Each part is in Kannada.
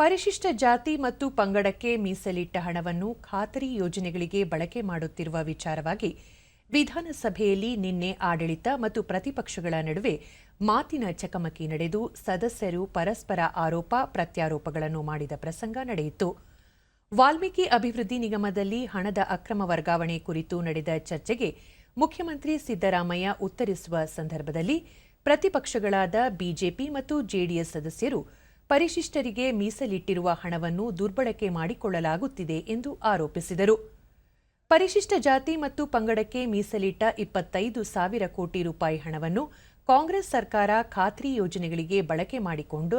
ಪರಿಶಿಷ್ಟ ಜಾತಿ ಮತ್ತು ಪಂಗಡಕ್ಕೆ ಮೀಸಲಿಟ್ಟ ಹಣವನ್ನು ಖಾತರಿ ಯೋಜನೆಗಳಿಗೆ ಬಳಕೆ ಮಾಡುತ್ತಿರುವ ವಿಚಾರವಾಗಿ ವಿಧಾನಸಭೆಯಲ್ಲಿ ನಿನ್ನೆ ಆಡಳಿತ ಮತ್ತು ಪ್ರತಿಪಕ್ಷಗಳ ನಡುವೆ ಮಾತಿನ ಚಕಮಕಿ ನಡೆದು ಸದಸ್ಯರು ಪರಸ್ಪರ ಆರೋಪ, ಪ್ರತ್ಯಾರೋಪಗಳನ್ನು ಮಾಡಿದ ಪ್ರಸಂಗ ನಡೆಯಿತು. ವಾಲ್ಮೀಕಿ ಅಭಿವೃದ್ಧಿ ನಿಗಮದಲ್ಲಿ ಹಣದ ಅಕ್ರಮ ವರ್ಗಾವಣೆ ಕುರಿತು ನಡೆದ ಚರ್ಚೆಗೆ ಮುಖ್ಯಮಂತ್ರಿ ಸಿದ್ದರಾಮಯ್ಯ ಉತ್ತರಿಸುವ ಸಂದರ್ಭದಲ್ಲಿ ಪ್ರತಿಪಕ್ಷಗಳಾದ ಬಿಜೆಪಿ ಮತ್ತು ಜೆಡಿಎಸ್ ಸದಸ್ಯರು ಪರಿಶಿಷ್ಟರಿಗೆ ಮೀಸಲಿಟ್ಟಿರುವ ಹಣವನ್ನು ದುರ್ಬಳಕೆ ಮಾಡಿಕೊಳ್ಳಲಾಗುತ್ತಿದೆ ಎಂದು ಆರೋಪಿಸಿದರು. ಪರಿಶಿಷ್ಟ ಜಾತಿ ಮತ್ತು ಪಂಗಡಕ್ಕೆ ಮೀಸಲಿಟ್ಟ ಇಪ್ಪತ್ತೈದು ಸಾವಿರ ಕೋಟಿ ರೂಪಾಯಿ ಹಣವನ್ನು ಕಾಂಗ್ರೆಸ್ ಸರ್ಕಾರ ಖಾತ್ರಿ ಯೋಜನೆಗಳಿಗೆ ಬಳಕೆ ಮಾಡಿಕೊಂಡು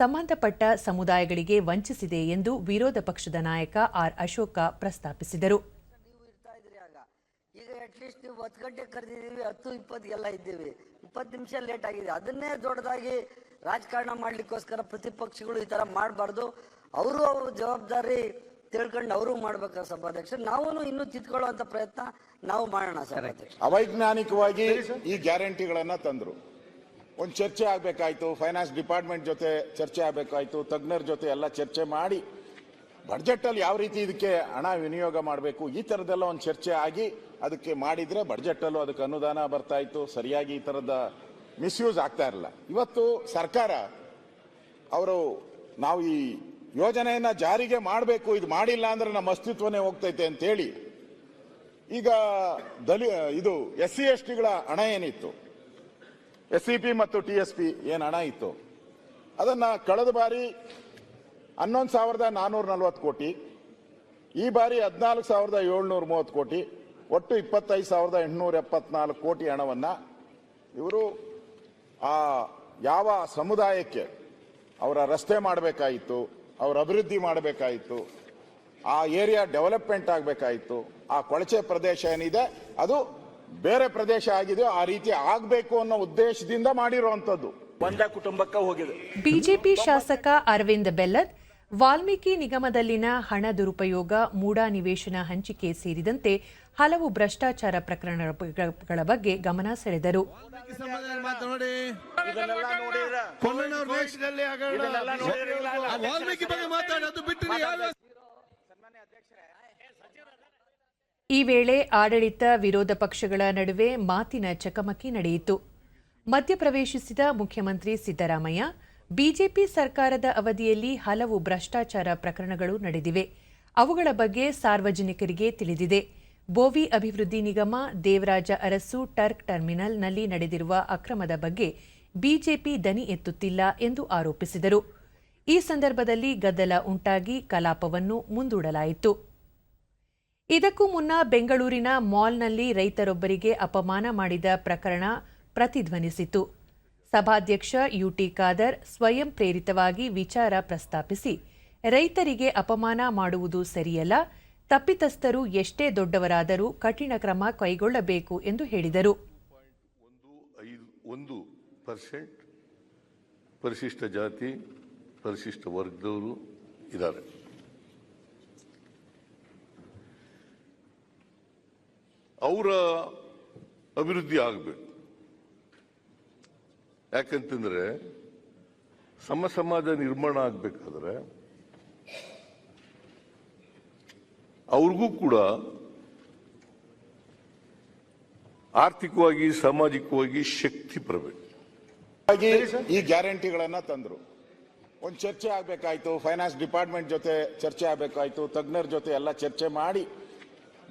ಸಂಬಂಧಪಟ್ಟ ಸಮುದಾಯಗಳಿಗೆ ವಂಚಿಸಿದೆ ಎಂದು ವಿರೋಧ ಪಕ್ಷದ ನಾಯಕ ಆರ್ ಅಶೋಕ ಪ್ರಸ್ತಾಪಿಸಿದರು. ಈಗ ಅಟ್ಲೀಸ್ಟ್ ನೀವು ಹತ್ತು ಗಂಟೆ ಕರೆದಿದ್ದೀವಿ, ಹತ್ತು ಇದ್ದೀವಿ. ಇಪ್ಪತ್ತು ನಿಮಿಷ ಲೇಟ್ ಆಗಿದೆ. ಅದನ್ನೇ ದೊಡ್ಡದಾಗಿ ರಾಜಕಾರಣ ಮಾಡ್ಲಿಕ್ಕೋಸ್ಕರ ಪ್ರತಿಪಕ್ಷಗಳು ಈ ಥರ ಮಾಡಬಾರ್ದು. ಅವರು ಅವ್ರ ಜವಾಬ್ದಾರಿ ತಿಳ್ಕೊಂಡು ಅವರು ಮಾಡ್ಬೇಕು ಸಭಾಧ್ಯಕ್ಷ? ನಾವು ಇನ್ನೂ ತಿದ್ಕೊಳ್ಳುವಂಥ ಪ್ರಯತ್ನ ನಾವು ಮಾಡೋಣ ಸಭಾಧ್ಯಕ್ಷ. ಅವೈಜ್ಞಾನಿಕವಾಗಿ ಈ ಗ್ಯಾರಂಟಿಗಳನ್ನ ತಂದ್ರು. ಒಂದು ಚರ್ಚೆ ಆಗಬೇಕಾಯ್ತು ಫೈನಾನ್ಸ್ ಡಿಪಾರ್ಟ್ಮೆಂಟ್ ಜೊತೆ ಚರ್ಚೆ ಆಗಬೇಕಾಯ್ತು, ತಜ್ಞರ ಜೊತೆ ಎಲ್ಲ ಚರ್ಚೆ ಮಾಡಿ ಬಡ್ಜೆಟ್ ಅಲ್ಲಿ ಯಾವ ರೀತಿ ಇದಕ್ಕೆ ಹಣ ವಿನಿಯೋಗ ಮಾಡಬೇಕು, ಈ ಥರದ್ದೆಲ್ಲ ಒಂದು ಚರ್ಚೆ ಆಗಿ ಅದಕ್ಕೆ ಮಾಡಿದ್ರೆ ಬಡ್ಜೆಟ್ ಅಲ್ಲೂ ಅದಕ್ಕೆ ಅನುದಾನ ಬರ್ತಾ ಇತ್ತು. ಸರಿಯಾಗಿ ಈ ತರದ ಮಿಸ್ಯೂಸ್ ಆಗ್ತಾ ಇರಲಿಲ್ಲ ಇವತ್ತು ಸರ್ಕಾರ ಅವರು ನಾವು ಈ ಯೋಜನೆಯನ್ನು ಜಾರಿಗೆ ಮಾಡಬೇಕು, ಇದು ಮಾಡಿಲ್ಲ ಅಂದ್ರೆ ನಮ್ಮ ಅಸ್ತಿತ್ವನೇ ಹೋಗ್ತೈತೆ ಅಂತೇಳಿ ಈಗ ದಲಿ, ಇದು ಎಸ್ ಸಿ ಎಸ್ ಟಿಗಳ ಹಣ ಏನಿತ್ತು? ಎಸ್ ಸಿ ಪಿ ಮತ್ತು ಟಿ ಎಸ್ ಪಿ ಏನು ಹಣ ಇತ್ತು? ಅದನ್ನು ಕಳೆದ ಬಾರಿ ಹನ್ನೊಂದು ಸಾವಿರದ ನಾನ್ನೂರ ನಲ್ವತ್ತು ಕೋಟಿ, ಈ ಬಾರಿ ಹದಿನಾಲ್ಕು ಸಾವಿರದ ಏಳ್ನೂರ ಮೂವತ್ತು ಕೋಟಿ, ಒಟ್ಟು ಇಪ್ಪತ್ತೈದು ಸಾವಿರದ ಎಂಟುನೂರ ಎಪ್ಪತ್ನಾಲ್ಕು ಕೋಟಿ ಹಣವನ್ನು ಇವರು ಆ ಯಾವ ಸಮುದಾಯಕ್ಕೆ ಅವರ ರಸ್ತೆ ಮಾಡಬೇಕಾಯಿತು ಅವರ ಅಭಿವೃದ್ಧಿ ಮಾಡಬೇಕಾಯಿತು ಆ ಏರಿಯಾ ಡೆವಲಪ್ಮೆಂಟ್ ಆಗಬೇಕಾಯಿತು ಆ ಕೊಳಚೆ ಪ್ರದೇಶ ಏನಿದೆ ಅದು ಬೇರೆ ಪ್ರದೇಶ ಆಗಿದೆ ಆ ರೀತಿ ಆಗಬೇಕು ಅನ್ನೋ ಉದ್ದೇಶದಿಂದ ಮಾಡಿರುವಂಥದ್ದು. ಒಂದ ಕುಟುಂಬಕ್ಕೆ ಹೋಗಿದೆ. ಬಿಜೆಪಿ ಶಾಸಕ ಅರವಿಂದ್ ಬೆಲ್ಲದ್ ವಾಲ್ಮೀಕಿ ನಿಗಮದಲ್ಲಿನ ಹಣ ದುರುಪಯೋಗ ಮೂಡಾ ನಿವೇಶನ ಹಂಚಿಕೆ ಸೇರಿದಂತೆ ಹಲವು ಭ್ರಷ್ಟಾಚಾರ ಪ್ರಕರಣಗಳ ಬಗ್ಗೆ ಗಮನ ಸೆಳೆದರು. ಈ ವೇಳೆ ಆಡಳಿತ ವಿರೋಧ ಪಕ್ಷಗಳ ನಡುವೆ ಮಾತಿನ ಚಕಮಕಿ ನಡೆಯಿತು. ಮಧ್ಯಪ್ರವೇಶಿಸಿದ ಮುಖ್ಯಮಂತ್ರಿ ಸಿದ್ದರಾಮಯ್ಯ ಬಿಜೆಪಿ ಸರ್ಕಾರದ ಅವಧಿಯಲ್ಲಿ ಹಲವು ಭ್ರಷ್ಟಾಚಾರ ಪ್ರಕರಣಗಳು ನಡೆದಿವೆ. ಅವುಗಳ ಬಗ್ಗೆ ಸಾರ್ವಜನಿಕರಿಗೆ ತಿಳಿದಿದೆ. ಬೋವಿ ಅಭಿವೃದ್ಧಿ ನಿಗಮ, ದೇವರಾಜ ಅರಸು, ಟರ್ಕ್ ಟರ್ಮಿನಲ್ನಲ್ಲಿ ನಡೆದಿರುವ ಅಕ್ರಮದ ಬಗ್ಗೆ ಬಿಜೆಪಿ ದನಿ ಎತ್ತುತ್ತಿಲ್ಲ ಎಂದು ಆರೋಪಿಸಿದರು. ಈ ಸಂದರ್ಭದಲ್ಲಿ ಗದ್ದಲ ಉಂಟಾಗಿ ಕಲಾಪವನ್ನು ಮುಂದೂಡಲಾಯಿತು. ಇದಕ್ಕೂ ಮುನ್ನ ಬೆಂಗಳೂರಿನ ಮಾಲ್ನಲ್ಲಿ ರೈತರೊಬ್ಬರಿಗೆ ಅಪಮಾನ ಮಾಡಿದ ಪ್ರಕರಣ ಪ್ರತಿಧ್ವನಿಸಿತು. ಸಭಾಧ್ಯಕ್ಷ ಯುಟಿ ಖಾದರ್ ಸ್ವಯಂ ಪ್ರೇರಿತವಾಗಿ ವಿಚಾರ ಪ್ರಸ್ತಾಪಿಸಿ, ರೈತರಿಗೆ ಅಪಮಾನ ಮಾಡುವುದು ಸರಿಯಲ್ಲ, ತಪ್ಪಿತಸ್ಥರು ಎಷ್ಟೇ ದೊಡ್ಡವರಾದರೂ ಕಠಿಣ ಕ್ರಮ ಕೈಗೊಳ್ಳಬೇಕು ಎಂದು ಹೇಳಿದರು. ಒಂದು ಪರ್ಸೆಂಟ್ ಪರಿಶಿಷ್ಟ ಜಾತಿ, ಪರಿಶಿಷ್ಟ ವರ್ಗದವರು ಇದ್ದಾರೆ. ಅವರ ಅಭಿವೃದ್ಧಿ ಆಗಬೇಕು. ಯಾಕಂತಂದ್ರೆ ಸಮ ಸಮಾಜ ನಿರ್ಮಾಣ ಆಗ್ಬೇಕಾದ್ರೆ ಅವ್ರಿಗೂ ಕೂಡ ಆರ್ಥಿಕವಾಗಿ, ಸಾಮಾಜಿಕವಾಗಿ ಶಕ್ತಿ ಬರಬೇಕು. ಈ ಗ್ಯಾರಂಟಿಗಳನ್ನ ತಂದ್ರು. ಒಂದು ಚರ್ಚೆ ಆಗ್ಬೇಕಾಯ್ತು ಫೈನಾನ್ಸ್ ಡಿಪಾರ್ಟ್ಮೆಂಟ್ ಜೊತೆ ಚರ್ಚೆ ಆಗ್ಬೇಕಾಯ್ತು, ತಜ್ಞರ ಜೊತೆ ಎಲ್ಲ ಚರ್ಚೆ ಮಾಡಿ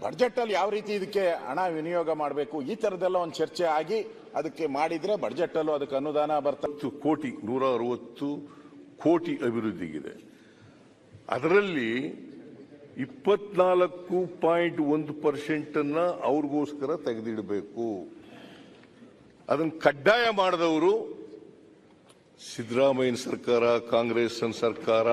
ಬಡ್ಜೆಟ್ ಅಲ್ಲಿ ಯಾವ ರೀತಿ ಇದಕ್ಕೆ ಹಣ ವಿನಿಯೋಗ ಮಾಡಬೇಕು, ಈ ತರದೆಲ್ಲ ಒಂದು ಚರ್ಚೆ ಆಗಿ ಅದಕ್ಕೆ ಮಾಡಿದ್ರೆ ಬಡ್ಜೆಟಲ್ಲೂ ಅದಕ್ಕೆ ಅನುದಾನ ಬರ್ತಾ ಕೋಟಿ ನೂರ ಅರವತ್ತು ಕೋಟಿ ಅಭಿವೃದ್ಧಿಗಿದೆ. ಅದರಲ್ಲಿ ಇಪ್ಪತ್ನಾಲ್ಕು ಪಾಯಿಂಟ್ ಒಂದು ಪರ್ಸೆಂಟನ್ನು ಅವ್ರಿಗೋಸ್ಕರ ತೆಗೆದಿಡಬೇಕು. ಅದನ್ನು ಕಡ್ಡಾಯ ಮಾಡಿದವರು ಸಿದ್ದರಾಮಯ್ಯನ ಸರ್ಕಾರ ಕಾಂಗ್ರೆಸ್ ಸರ್ಕಾರ.